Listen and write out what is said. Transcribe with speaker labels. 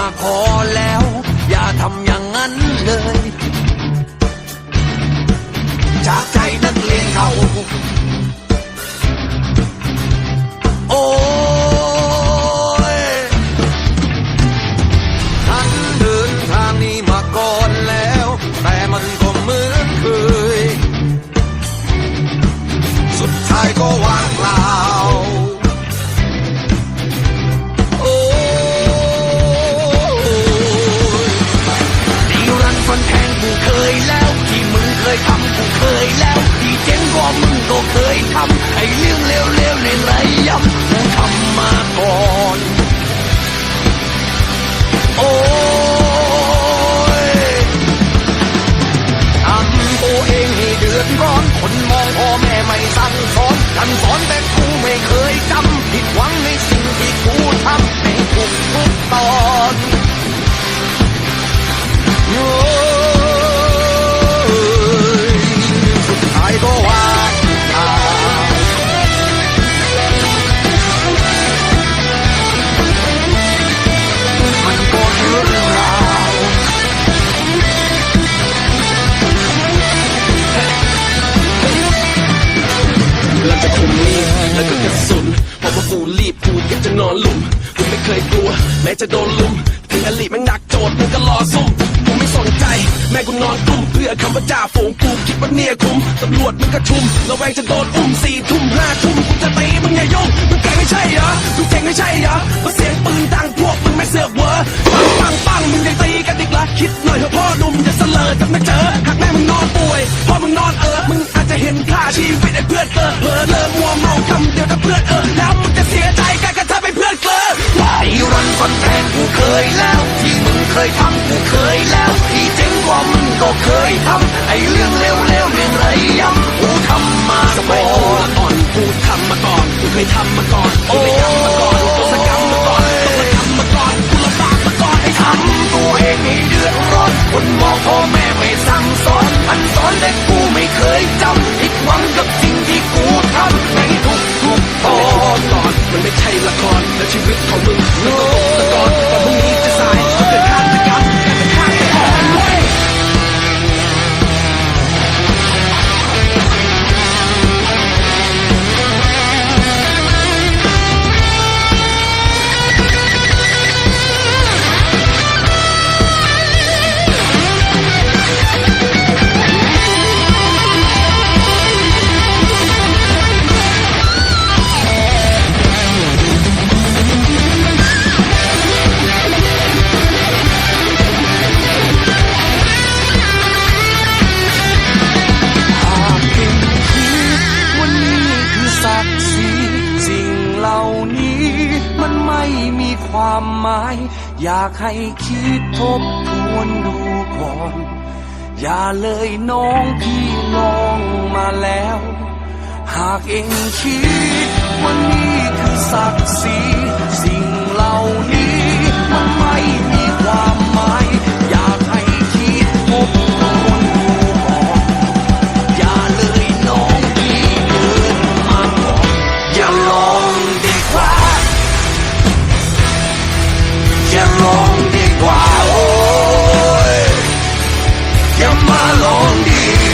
Speaker 1: มาขอแล้ว อย่าทำอย่างนั้นเลย จากใจนักเรียนเขา โอ้ยฉันเดินทางนี้มาก่อนแล้ว เคยแล้วที่เจ๊งก็มึงก็เคยทำไอ้
Speaker 2: จากคุมมีดแล้วก็กระสุนพราะว่ากูรีบกูอยากจะนอนหลุมกูไม่เคยกลัว แม้จะโดนลุมถึงอลิแม่งหนักโจทย์มึงก็รอซุ่มกูไม่สนใจ แม่กูนอนกลุ่มเพื่อคำว่าจ่าฝูงกูคิดว่าเนี่ยคุ้มตำรวจมึงก็ชุมระแวงจะโดนอุ้มสี่ทุ่มห้าทุ่มกูจะตีมึงอย่ายุ่งมึงเก่งไม่ใช่เหรอมึงเก่งไม่ใช่เหรอมาเสียงปืนดังพวกมึงไม่เสือกเวอปังปังปังมึงยังตีกันอีกละคิดหน่อยเถอะพ่อหนุ่มอย่าเสลอกันไม่เจอหากแม่มึงนอนป่วยพ่อมึงนอนเออ ชีวิตไอ้เพื่อนเออเผลอเลอมัวเมาคำเดียวกับเพื่อนเออแล้วมึงจะเสียใจกันกันถ้าเป็นเพื่อนเกลอ
Speaker 1: ไอ้รันฟันแทงกูเคยแล้ว ที่มึงเคยทำกูเคยแล้วที่เจ๋งกว่ามึงก็เคยทำไอ้เรื่องเลวๆเรื่องไรย้ำกูทำมา
Speaker 2: ส
Speaker 1: ก่
Speaker 2: มัย
Speaker 1: อ
Speaker 2: กู
Speaker 1: น
Speaker 2: ละอ่อนกูทำมาก่อนกูเคยทำมาก่อนกูไม่ทำมาก่อ
Speaker 1: ควา
Speaker 2: ม
Speaker 1: หมาย อยากให้คิดทบทวนดูก่อน อย่าเลยน้องพี่ลองมาแล้ว หากเองคิดว่านี่คือศักดิ์ศรี ดี